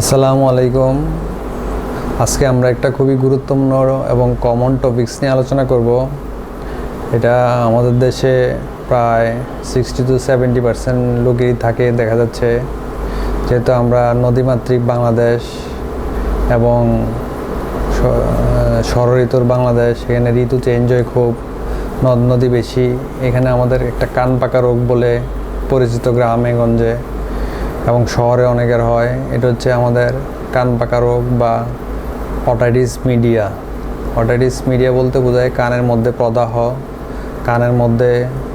আসসালামু আলাইকুম। আজকে আমরা একটা খুবই গুরুত্বপূর্ণ এবং কমন টপিকস নিয়ে আলোচনা করব। এটা আমাদের দেশে প্রায় সিক্সটি টু সেভেন্টি পার্সেন্ট লোকেরই থাকে দেখা যাচ্ছে। যেহেতু আমরা নদীমাতৃক বাংলাদেশ এবং ষড় ঋতুর বাংলাদেশ, এখানে ঋতু চেঞ্জ হয় খুব নদ নদী বেশি। এখানে আমাদের একটা কান পাকা রোগ বলে পরিচিত গ্রামে, গঞ্জে। এবং শহরে অনেকের হয়, এটা হচ্ছে আমাদের কান পাকা রোগ বা অটাইটিস মিডিয়া। অটাইটিস মিডিয়া বলতে বোঝায় কানের মধ্যে প্রদাহ, কানের মধ্যে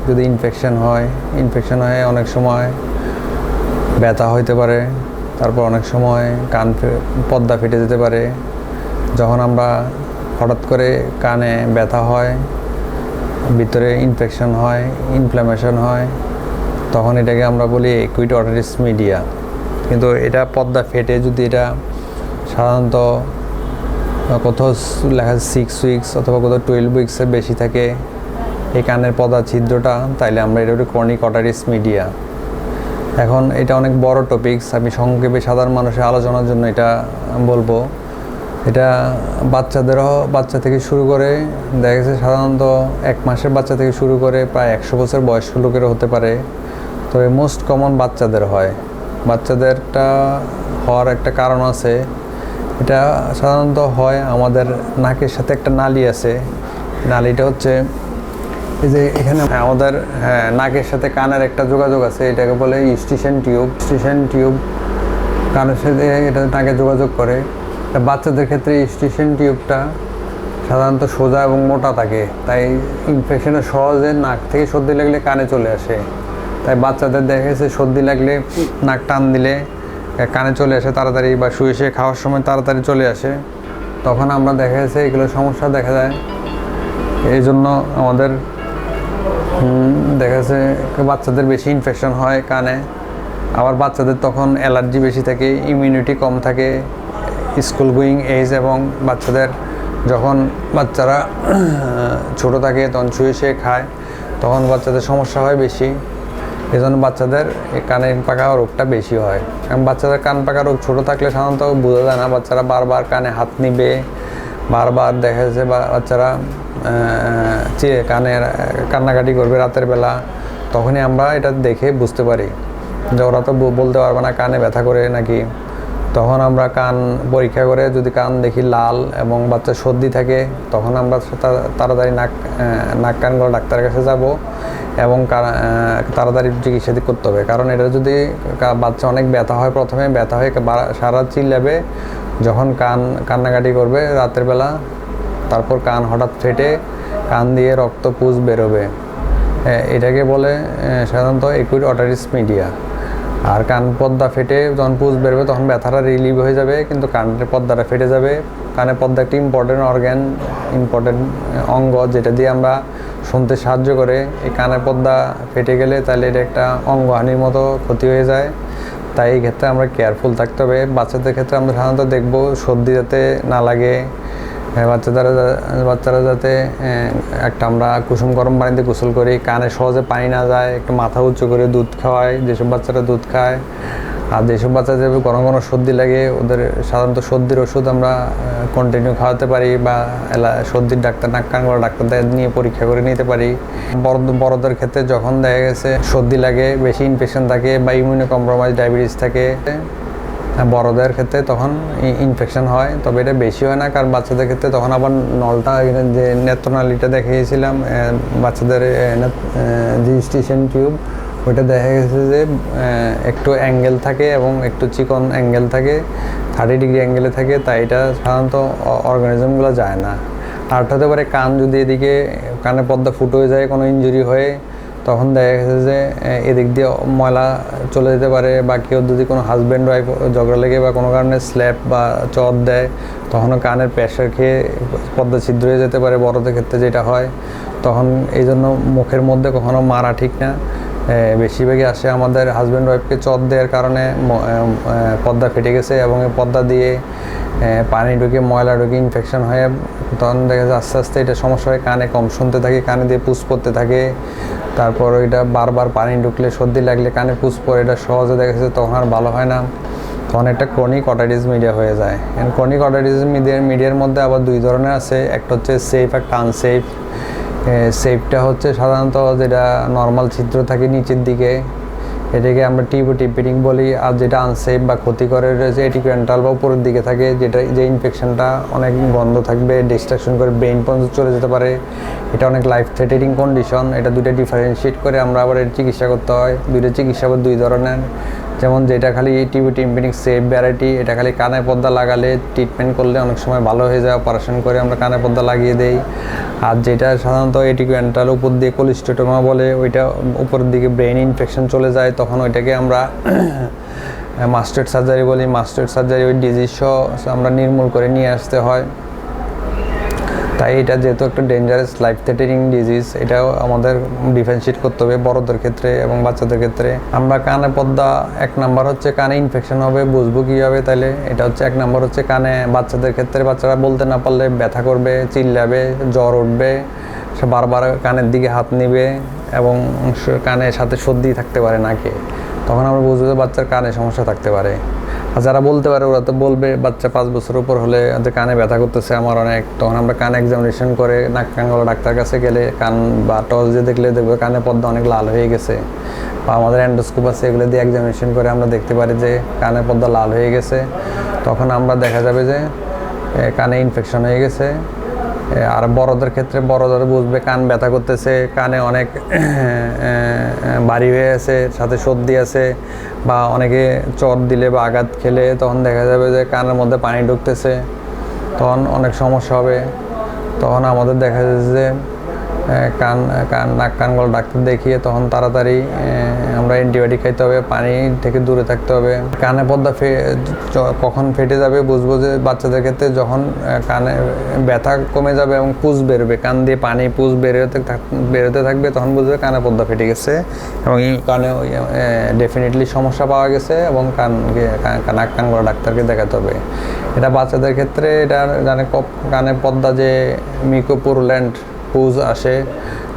যদি ইনফেকশন হয় ইনফেকশন হয়ে অনেক সময় ব্যথা হইতে পারে, তারপর অনেক সময় কান পর্দা ফেটে যেতে পারে। যখন আমরা হঠাৎ করে কানে ব্যথা হয়, ভিতরে ইনফেকশন হয় ইনফ্লামেশন হয় তখন এটাকে আমরা বলি একুইট অটারিস মিডিয়া কিন্তু এটা পদ্মা ফেটে যদি এটা সাধারণত কোথাও লেখা সিক্স উইকস অথবা কোথাও টুয়েলভ উইক্সের বেশি থাকে, এই কানের পর্দা ছিদ্রটা, তাইলে আমরা এটা বলি ক্রনিক অটারিস মিডিয়া এখন এটা অনেক বড় টপিকস আমি সংক্ষেপে সাধারণ মানুষের আলোচনার জন্য এটা বলব। এটা বাচ্চাদেরও, বাচ্চা থেকে শুরু করে, দেখা গেছে সাধারণত এক মাসের বাচ্চা থেকে শুরু করে প্রায় একশো বছর বয়স্ক লোকেরও হতে পারে। তবে মোস্ট কমন বাচ্চাদের হয়। বাচ্চাদেরটা হওয়ার একটা কারণ আছে। এটা সাধারণত হয় আমাদের নাকের সাথে একটা নালি আছে। নালিটা হচ্ছে এই যে এখানে আমাদের হ্যাঁ নাকের সাথে কানের একটা যোগাযোগ আছে। এটাকে বলে স্টেশন টিউব। স্টেশন টিউব কানের সাথে এটা নাকে যোগাযোগ করে। বাচ্চাদের ক্ষেত্রে স্টেশন টিউবটা সাধারণত সোজা এবং মোটা থাকে। তাই ইনফেকশনের সহজে নাক থেকে সর্দি লাগলে কানে চলে আসে। তাই বাচ্চাদের দেখা গেছে সর্দি লাগলে নাক টান দিলে কানে চলে আসে তাড়াতাড়ি বা শুয়ে শুয়ে খাওয়ার সময় তাড়াতাড়ি চলে আসে। তখন আমরা দেখা গেছে এগুলো সমস্যা দেখা যায়। এই জন্য আমাদের দেখা যাচ্ছে বাচ্চাদের বেশি ইনফেকশন হয় কানে। আবার বাচ্চাদের তখন অ্যালার্জি বেশি থাকে ইমিউনিটি কম থাকে স্কুল গোয়িং এজ এবং বাচ্চাদের যখন বাচ্চারা, ছোট থাকে তখন শুয়ে শুয়ে খায়, তখন বাচ্চাদের সমস্যা হয় বেশি। এই জন্য বাচ্চাদের কানের পাকা রোগটা বেশি হয়। কারণ বাচ্চাদের কান পাকা রোগ ছোটো থাকলে সাধারণত বোঝা যায় না, বাচ্চারা বারবার কানে হাত নিবে, বারবার দেখা যাচ্ছে বাচ্চারা চেয়ে কানে, কান্নাকাটি করবে রাতের বেলা, তখনই আমরা এটা দেখে বুঝতে পারি। যে ওরা তো বলতে পারবে না কানে ব্যথা করে নাকি। তখন আমরা কান পরীক্ষা করে যদি কান দেখি লাল এবং বাচ্চা সর্দি থাকে, তখন আমরা তাড়াতাড়ি নাক নাক কান গলা ডাক্তারের কাছে যাব। এবং তাড়াতাড়ি চিকিৎসা করতে হবে। কারণ এটা যদি বাচ্চা অনেক ব্যথা হয় প্রথমে, ব্যথা হয়ে সারা চিল্লাবে, যখন কান, কান্নাকাটি করবে রাতের বেলা, তারপর কান হঠাৎ ফেটে, কান দিয়ে রক্ত পুজ বেরোবে। এটাকে বলে সাধারণত একুইড অটারিস মিডিয়া আর কান পর্দা ফেটে যখন পুজ বেরোবে, তখন ব্যথাটা রিলিভ হয়ে যাবে, কিন্তু কানের পর্দাটা ফেটে যাবে। কানের পর্দা একটি ইম্পর্টেন্ট অর্গ্যান ইম্পর্টেন্ট অঙ্গ, যেটা দিয়ে আমরা শুনতে সাহায্য করে। এই কানের পর্দা ফেটে গেলে তাহলে এটা একটা অঙ্গহানির মতো ক্ষতি হয়ে যায়। তাই এই ক্ষেত্রে আমরা কেয়ারফুল থাকতে হবে। বাচ্চাদের ক্ষেত্রে আমরা সাধারণত দেখব সর্দি যাতে না লাগে। হ্যাঁ, বাচ্চাদের বাচ্চারা যাতে একটা আমরা কুসুম গরম পানিতে গোসল করি। কানে সহজে পানি না যায় একটু মাথা উঁচু করে দুধ খাওয়াই যেসব বাচ্চারা দুধ খায় আর যেসব বাচ্চাদের ঘন ঘন সর্দি লাগে, ওদের সাধারণত সর্দির ওষুধ আমরা কন্টিনিউ খাওয়াতে পারি বা সর্দির ডাক্তার, নাক কান গলা ডাক্তারদের নিয়ে পরীক্ষা করে নিতে পারি। বড়, বড়দের ক্ষেত্রে যখন দেখা গেছে সর্দি লাগে, বেশি ইনফেকশন থাকে বা ইমিউনো কম্প্রোমাইজ ডায়াবেটিস থাকে বড়দের ক্ষেত্রে তখন ইনফেকশন হয়। তবে এটা বেশি হয় না, কারণ বাচ্চাদের ক্ষেত্রে তখন আবার নলটা যে নেত্রনালীটা দেখিয়েছিলাম বাচ্চাদের স্টেশন টিউব ওইটা দেখা গেছে যে একটু অ্যাঙ্গেল থাকে এবং একটু চিকন অ্যাঙ্গেল থাকে থার্টি ডিগ্রি অ্যাঙ্গেলে থাকে, তাই এটা সাধারণত অর্গানিজমগুলো যায় না। আর হতে পারে কান যদি এদিকে, কানে পর্দা ফুটো হয়ে যায়, কোনো ইঞ্জুরি হয়ে, তখন দেখা গেছে যে এদিক দিয়ে ময়লা চলে যেতে পারে বা কেউ যদি কোনো হাজব্যান্ড ওয়াইফ ঝগড়া লেগে বা কোনো কারণে স্ল্যাপ বা চট দেয়, তখনও কানের প্রেশার খেয়ে পর্দা ছিদ্র হয়ে যেতে পারে বড়দের ক্ষেত্রে যেটা হয়। তখন এই জন্য মুখের মধ্যে কখনো মারা ঠিক না। বেশিরভাগই আসে আমাদের হাজব্যান্ড ওয়াইফকে চট দেওয়ার কারণে ম- এ, এ, পর্দা ফেটে গেছে এবং এই পর্দা দিয়ে পানি ঢুকে ময়লা ঢুকে ইনফেকশন হয়ে তখন দেখা যায় আস্তে আস্তে এটা সমস্যা হয় কানে কম। শুনতে থাকে কানে দিয়ে পুষ পড়তে থাকে। তারপর ওইটা বারবার পানি ঢুকলে সর্দি লাগলে কানে পুষ পড়ে এটা সহজে দেখা যাচ্ছে তখন আর ভালো হয় না। তখন একটা ক্রনিক অটাইটিস মিডিয়া হয়ে যায়। ক্রনিক অটাইটিস মিডিয়ার মিডিয়ার মধ্যে আবার দুই ধরনের আছে। একটা হচ্ছে সেফ একটা আনসেফ সেফটা হচ্ছে সাধারণত যেটা নর্মাল ছিদ্র থাকে নিচের দিকে, এটাকে আমরা টিবো টিপিটিং বলি। আর যেটা আনসেফ বা ক্ষতিকরের রয়েছে এটিকুয়েন্টাল বা উপরের দিকে থাকে, যেটা যে ইনফেকশনটা অনেক বন্ধ থাকবে ডিস্ট্রাকশন করে ব্রেন পর্যন্ত চলে যেতে পারে। এটা অনেক লাইফ থ্রেটেনিং কন্ডিশন এটা দুইটা ডিফারেন্সিয়েট করে আমরা আবার এর চিকিৎসা করতে হয়। দুইটা চিকিৎসা দুই ধরনের। যেমন যেটা খালি টিবি টিম্পিনিক সেফ ভ্যারাইটি, এটা খালি কানে পর্দা লাগালে ট্রিটমেন্ট করলে অনেক সময় ভালো হয়ে যায় অপারেশন করে আমরা কানে পর্দা লাগিয়ে দেই। আর যেটা সাধারণত এটিকুয়েন্টাল উপর দিয়ে কোলিস্টোটোমা বলে, ওইটা উপরের দিকে ব্রেন ইনফেকশন চলে যায়, তখন ওইটাকে আমরা মাস্টার্ড সার্জারি বলি। মাস্টার্ড সার্জারি ওই ডিজিজ আমরা নির্মূল করে নিয়ে আসতে হয়। তাই এটা যেহেতু একটা ডেঞ্জারাস লাইফ থ্রেটেনিং ডিজিজ এটাও আমাদের ডিফেন্সিয়েট করতে হবে বড়দের ক্ষেত্রে এবং বাচ্চাদের ক্ষেত্রে। আমরা কানে পদ্মা এক নাম্বার হচ্ছে কানে ইনফেকশন হবে, বুঝব কীভাবে? তাহলে এটা হচ্ছে এক নাম্বার হচ্ছে কানে বাচ্চাদের ক্ষেত্রে বাচ্চারা বলতে না পারলে ব্যথা করবে, চিল্লাবে, জ্বর উঠবে, সে বারবার কানের দিকে হাত নিবে এবং কানের সাথে সর্দি থাকতে পারে নাকে। তখন আমরা বুঝব যে বাচ্চার কানে সমস্যা থাকতে পারে। আর যারা বলতে পারে, ওরা তো বলবে, বাচ্চা পাঁচ বছর উপর হলে যে কানে ব্যথা করতেছে আমার অনেক। তখন আমরা কান এক্সামিনেশন করে নাক কান গলা ডাক্তার কাছে গেলে কান বা টস দিয়ে দেখলে দেখবে কানে পর্দা অনেক লাল হয়ে গেছে। বা আমাদের অ্যান্ডোস্কোপ আছে, এগুলো দিয়ে এক্সামিনেশন করে আমরা দেখতে পারি যে কানে পর্দা লাল হয়ে গেছে। তখন আমরা দেখা যাবে যে কানে ইনফেকশন হয়ে গেছে। আর বড়দের ক্ষেত্রে বড়দের বুঝবে, কান ব্যথা করতেছে, কানে অনেক বাড়ি হয়ে আছে, সাথে সর্দি আছে, বা অনেকে চট দিলে বা আঘাত খেলে তখন দেখা যাবে যে কানের মধ্যে পানি ঢুকতেছে, তখন অনেক সমস্যা হবে। তখন আমাদের দেখা যাচ্ছে যে কান কান, নাক, কান গলা ডাক্তার দেখিয়ে তখন তাড়াতাড়ি আমরা অ্যান্টিবায়োটিক খাইতে হবে, পানি থেকে দূরে থাকতে হবে। কানে পর্দা ফে কখন ফেটে যাবে বুঝব যে বাচ্চাদের ক্ষেত্রে যখন কানে ব্যথা কমে যাবে এবং পুজ বেরোবে, কান দিয়ে পানি পুজ বেরোতে বেরোতে থাকবে তখন বুঝবে কানে পর্দা ফেটে গেছে এবং কানে ডেফিনেটলি সমস্যা পাওয়া গেছে এবং কানকে, কা- নাক, কান গলা ডাক্তারকে দেখাতে হবে। এটা বাচ্চাদের ক্ষেত্রে এটা জানে কানে পর্দা যে মিকোপুরল্যান্ড পুজ আসে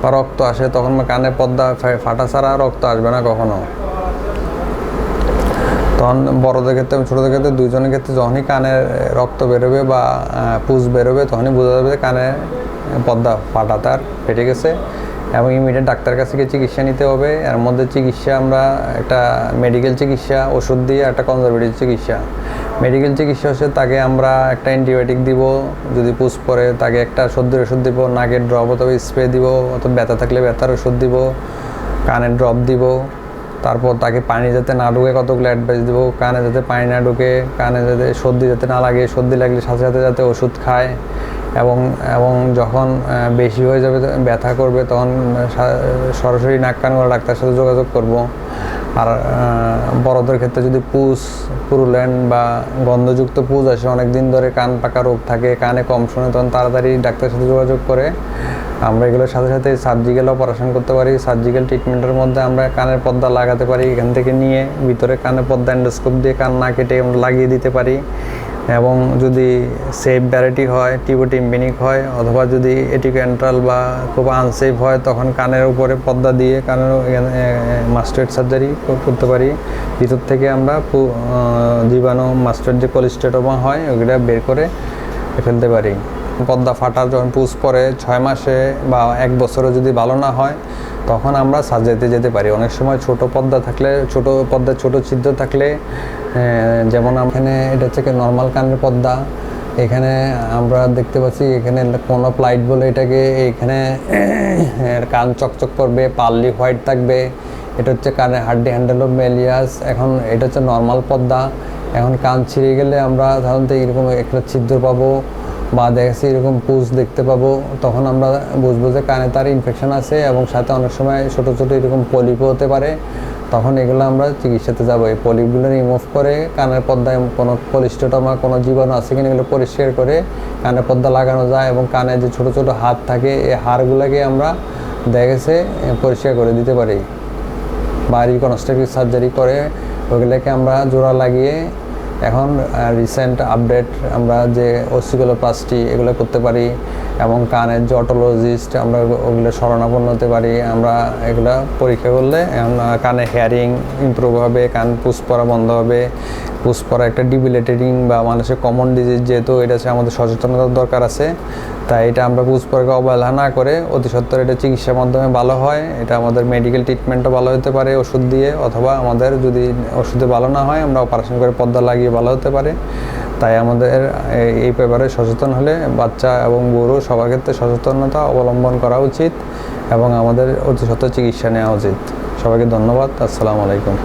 বা রক্ত আসে, তখন কানে পদ্মা ফাটা ছাড়া রক্ত আসবে না কখনো। তখন বড়দের ক্ষেত্রে এবং ছোটোদের ক্ষেত্রে দুজনের ক্ষেত্রে যখনই কানে রক্ত বেরোবে বা পুজ বেরোবে, তখনই বোঝা যাবে যে কানে পদ্মা ফাটা তার ফেটে গেছে এবং ইমিডিয়েট ডাক্তার কাছে গিয়ে চিকিৎসা নিতে হবে। এর মধ্যে চিকিৎসা আমরা একটা মেডিকেল চিকিৎসা, ওষুধ দিয়ে একটা কনজারভেটিভ চিকিৎসা। মেডিকেল চিকিৎসা হচ্ছে তাকে আমরা একটা অ্যান্টিবায়োটিক দিব, যদি পুষ পরে তাকে একটা সর্দির ওষুধ দিব, নাকের ড্রপ অথবা স্প্রে দিব, অথবা ব্যথা থাকলে ব্যথার ওষুধ দিব কানের ড্রপ দিব, তারপর তাকে পানি যাতে না ঢুকে কতগুলো অ্যাডভাইস দিব, কানে যাতে পানি না ঢুকে, কানে যাতে সর্দি যাতে না লাগে, সর্দি লাগলে সাথে সাথে যাতে ওষুধ খায় এবং এবং যখন বেশি হয়ে যাবে, ব্যথা করবে, তখন সরাসরি নাক কান গলা ডাক্তারের সাথে যোগাযোগ করব। আর বড়দের ক্ষেত্রে যদি পুষ পুরুল্যান্ড বা গন্ধযুক্ত পুজ আসে, অনেকদিন ধরে কান পাকা রোগ থাকে, কানে কম শুনে তখন তাড়াতাড়ি ডাক্তারের সাথে যোগাযোগ করে। আমরা এগুলোর সাথে সাথে সার্জিক্যাল অপারেশন করতে পারি সার্জিক্যাল ট্রিটমেন্টের মধ্যে আমরা কানের পর্দা লাগাতে পারি, এখান থেকে নিয়ে ভিতরে কানের পর্দা এন্ডোস্কোপ দিয়ে কান না কেটে লাগিয়ে দিতে পারি। এবং যদি সেফ ভ্যারাইটি হয় টিবোটিম্বিনিক হয়, অথবা যদি এটিকেন্ট্রাল বা খুব আনসেফ হয়, তখন কানের উপরে পর্দা দিয়ে কানের মাস্টার্ড সার্জারি করতে পারি। ভিতর থেকে আমরা জীবাণু মাস্টার্ড যে কোলিস্টেটোমা হয় ওগুলা বের করে ফেলতে পারি। পর্দা ফাটা যখন পুষ পরে ছয় মাসে বা এক বছরে যদি ভালো না হয়, তখন আমরা সার্জারিতে যেতে পারি। অনেক সময় ছোট পর্দা থাকলে, ছোট পর্দা ছোট ছিদ্র থাকলে যেমন এখানে, এটা হচ্ছে নর্মাল কানের পর্দা এখানে আমরা দেখতে পাচ্ছি এখানে কোনো প্লাইট বলে এটাকে, এখানে কান চকচক করবে পার্লি হোয়াইট থাকবে। এটা হচ্ছে কানে হাড্ডি হ্যান্ডেল অফ মেলিয়াস এখন এটা হচ্ছে নর্মাল পর্দা এখন কান ছিঁড়ে গেলে আমরা সাধারণত এরকম একটা ছিদ্র পাবো। বা দেখেছি এরকম পুজ দেখতে পাবো, তখন আমরা বুঝব যে কানে তার ইনফেকশন আছে এবং সাথে অনেক সময় ছোট ছোট এরকম পলিপও হতে পারে। তখন এগুলো আমরা চিকিৎসাতে যাব। এই পলিপগুলো রিমুভ করে কানের পর্দায় কোনো পলিস্টোটমা কোনো জীবাণু আছে কিনা এগুলো পরিষ্কার করে কানের পর্দা লাগানো যায় এবং কানে যে ছোট ছোট হাত থাকে, এই হাড়গুলোকে আমরা দেখেছে পরিষ্কার করে দিতে পারি। বা রিকনস্ট্রাকটিভ সার্জারি করে, ওগুলোকে আমরা জোড়া লাগিয়ে এখন রিসেন্ট আপডেট আমরা যে অসিকুলোপ্লাস্টি এগুলো করতে পারি এবং কানের যে অটোলজিস্ট আমরা ওগুলো শরণাপন্ন হতে পারি, আমরা এগুলো পরীক্ষা করলে কানে হেয়ারিং ইম্প্রুভ হবে, কান পুষ পরা বন্ধ হবে পুষ্পরা একটা ডিবিলেটেডিং বা মানুষের কমন ডিজিজ যেহেতু এটা হচ্ছে আমাদের সচেতনতার দরকার আছে, তাই এটা আমরা পুষ্পরাকে অবহেলা না করে অতি সত্তর এটা চিকিৎসার মাধ্যমে ভালো হয়। এটা আমাদের মেডিকেল ট্রিটমেন্টও ভালো হতে পারে ওষুধ দিয়ে, অথবা আমাদের যদি ওষুধে ভালো না হয়, আমরা অপারেশন করে পর্দা লাগিয়ে ভালো হতে পারে। তাই আমাদের এই- ব্যাপারে সচেতন হলে বাচ্চা এবং বুড়ো সবার ক্ষেত্রে সচেতনতা অবলম্বন করা উচিত এবং আমাদের অতি সত্ত্বর চিকিৎসা নেওয়া উচিত। সবাইকে ধন্যবাদ। আসসালামু আলাইকুম।